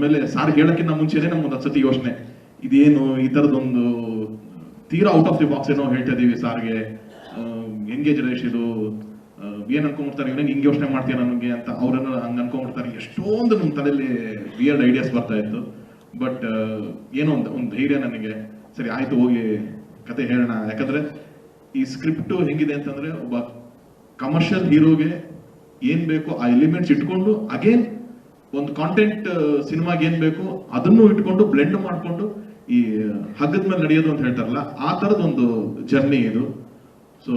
ಆಮೇಲೆ ಸಾರ್ ಹೇಳಕ್ಕಿಂತ ಮುಂಚೆನೆ ನಮ್ಗೆ ಒಂದ್ಸತಿ ಯೋಚನೆ. ಇದೇನು ಈ ತರದೊಂದು, ತೀರಾ ಔಟ್ ಆಫ್ ದಿ ಬಾಕ್ಸ್ ಏನೋ ಹೇಳ್ತಾ ಇದೀವಿ ಸಾರ್ಗೆ. ಎಂಗೇಜ್ ರೇಷ್ ಇದು. ಏನ್ ಅನ್ಕೊಂಡ್ಬಿಡ್ತಾರೆ ಇವನೇ, ಹಿಂಗೆ ಯೋಚನೆ ಮಾಡ್ತೀಯ ನನಗೆ ಅಂತ ಅವ್ರನ್ನ ಹಂಗೆ ಅನ್ಕೊಂಡ್ಬಿಡ್ತಾರೆ. ಎಷ್ಟೊಂದು ನಮ್ಮ ತಲೆಯಲ್ಲಿ ವಿಯರ್ಡ್ ಐಡಿಯಾಸ್ ಬರ್ತಾ ಇತ್ತು. ಬಟ್ ಏನೋ ಒಂದು ಒಂದು ಧೈರ್ಯ ನನಗೆ. ಸರಿ, ಆಯ್ತು, ಹೋಗಿ ಕತೆ ಹೇಳೋಣ. ಯಾಕಂದ್ರೆ ಈ ಸ್ಕ್ರಿಪ್ಟ್ ಹೆಂಗಿದೆ ಅಂತಂದ್ರೆ ಒಬ್ಬ ಕಮರ್ಷಿಯಲ್ ಹೀರೋಗೆ ಏನ್ ಬೇಕೋ ಆ ಎಲಿಮೆಂಟ್ಸ್ ಇಟ್ಕೊಂಡು ಅಗೇನ್ ಒಂದು ಕಾಂಟೆಂಟ್ ಸಿನಿಮಾಗೆ ಏನ್ ಬೇಕು ಅದನ್ನು ಇಟ್ಕೊಂಡು ಬ್ಲೆಂಡ್ ಮಾಡಿಕೊಂಡು ಈ ಹಗ್ಗದ ಮೇಲೆ ನಡೆಯೋದು ಅಂತ ಹೇಳ್ತಾರಲ್ಲ, ಆ ತರದ ಒಂದು ಜರ್ನಿ ಇದು. ಸೊ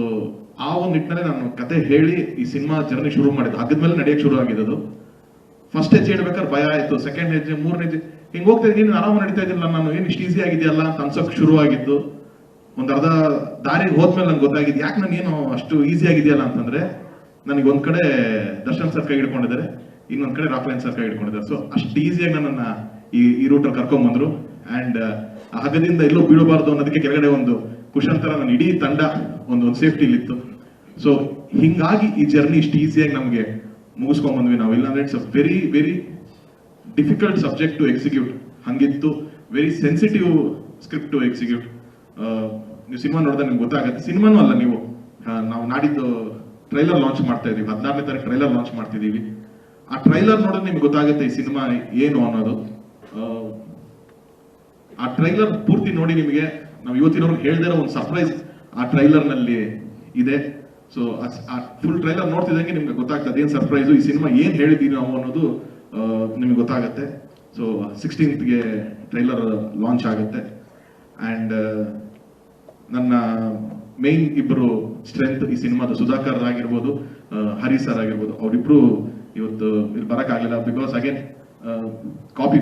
ಆ ಒಂದು ನಿಟ್ಟಿನಲ್ಲಿ ನಾನು ಕತೆ ಹೇಳಿ ಈ ಸಿನಿಮಾ ಜರ್ನಿ ಶುರು ಮಾಡಿದ್ದು. ಹಗ್ಗದ ಮೇಲೆ ನಡೆಯೋಕೆ ಶುರು ಆಗಿದ್ದು ಫಸ್ಟ್ ಹೆಜ್ಜೆ ಇಡ್ಬೇಕಾದ್ರೆ ಭಯ ಆಯ್ತು ಸೆಕೆಂಡ್ ಹೆಜ್ಜೆ, ಮೂರನೇ ಹೆಜ್ಜೆ. ಹಿಂಗೆ ಹೋಗ್ತಾ ಇದ್ದೀನಿ ಆರಾಮ ನಡೀತಾ ಇದ್ದಿಲ್ಲ ನಾನು ಏನು ಇಷ್ಟು ಈಸಿ ಆಗಿದೆಯಲ್ಲ ಅಂತ ಅನ್ಸೋಕೆ ಶುರು ಆಗಿದ್ದು. ಒಂದು ಅರ್ಧ ದಾರಿಗೆ ಹೋದ್ಮೇಲೆ ನಂಗೆ ಗೊತ್ತಾಗಿದ್ದು, ಯಾಕೆ ನನಗೇನು ಅಷ್ಟು ಈಸಿ ಆಗಿದೆಯಲ್ಲ ಅಂತಂದ್ರೆ, ನನಗೆ ಒಂದ್ ಕಡೆ ದರ್ಶನ್ ಸರ್ ಕೈ ಹಿಡ್ಕೊಂಡಿದ್ದಾರೆ. ಇನ್ನೊಂದ್ ಕಡೆ ರಾಕ್ ಲೈನ್ ಕೈ ಇಟ್ಕೊಂಡಿದ್ದಾರೆ ಸೊ ಅಷ್ಟು ಈಸಿಯಾಗಿ ನನ್ನ ಈ ಈ ರೂಟಲ್ಲಿ ಕರ್ಕೊಂಡ್ ಬಂದ್ರು ಅಂಡ್ ಹಗದಿಂದ ಎಲ್ಲೂ ಬೀಳಬಾರ್ದು ಅನ್ನೋದಕ್ಕೆ ಕೆಳಗಡೆ ಒಂದು ಕುಶನ್ ತರ ನನ್ನ ಇಡೀ ತಂಡ ಒಂದು ಒಂದು ಸೇಫ್ಟಿ ಇತ್ತು. ಸೊ ಹಿಂಗಾಗಿ ಈ ಜರ್ನಿ ಇಷ್ಟು ಈಸಿಯಾಗಿ ನಮಗೆ ಮುಗಿಸ್ಕೊಂಡ್ ಬಂದ್ವಿ ನಾವು. ಇಲ್ಲಾಂದ್ರೆ it's a very very difficult subject to execute ಹಂಗಿತ್ತು. Very sensitive script to execute ನೀವು ಸಿನಿಮಾ ನೋಡಿದ್ರೆ ನಿಮ್ಗೆ ಗೊತ್ತಾಗುತ್ತೆ. ಸಿನಿಮಾನು ಅಲ್ಲ ನೀವು. ನಾವು ನಾಡಿದ್ದು ಟ್ರೈಲರ್ ಲಾಂಚ್ ಮಾಡ್ತಾ ಇದೀವಿ. ಹದಿನಾರನೇ ತಾರೀಕು ಟ್ರೈಲರ್ ಲಾಂಚ್ ಮಾಡ್ತಿದೀವಿ. ಆ ಟ್ರೈಲರ್ ನೋಡಿದ್ರೆ ನಿಮ್ಗೆ ಗೊತ್ತಾಗುತ್ತೆ ಈ ಸಿನಿಮಾ ಏನು ಅನ್ನೋದು. ಆ, ಟ್ರೈಲರ್ ಪೂರ್ತಿ ನೋಡಿ ನಿಮಗೆ ನಾವು ಇವತ್ತಿನವ್ರಿಗೆ ಹೇಳ್ದಿರೋ ಒಂದು ಸರ್ಪ್ರೈಸ್ ಆ ಟ್ರೈಲರ್ನಲ್ಲಿ ಇದೆ. ಸೊ ಆ ಫುಲ್ ಟ್ರೈಲರ್ ನೋಡ್ತಿದ್ದಂಗೆ ನಿಮ್ಗೆ ಗೊತ್ತಾಗ್ತದೆ ಏನು ಸರ್ಪ್ರೈಸ್ ಈ ಸಿನಿಮಾ ಏನು ಹೇಳಿದ್ದೀವಿ ನಾವು ಅನ್ನೋದು ನಿಮಗೆ ಗೊತ್ತಾಗುತ್ತೆ. ಸೊ ಸಿಕ್ಸ್ಟೀನ್ತ್ಗೆ ಟ್ರೈಲರ್ ಲಾಂಚ್ ಆಗುತ್ತೆ. ಅಂಡ್ ನನ್ನ ಮೇನ್ ಇಬ್ಬರು ಸ್ಟ್ರೆಂತ್ ಈ ಸಿನಿಮಾದ ಸುಧಾಕರ್ ಆಗಿರ್ಬೋದು ಹರಿ ಸರ್ ಆಗಿರ್ಬೋದು ಅವರಿಬ್ರು ಇವತ್ತು ಇಲ್ಲಿ ಬರೋಕ್ಕಾಗಲಿಲ್ಲ ಬಿಕಾಸ್ ಅಗೇನ್ ಕಾಪಿ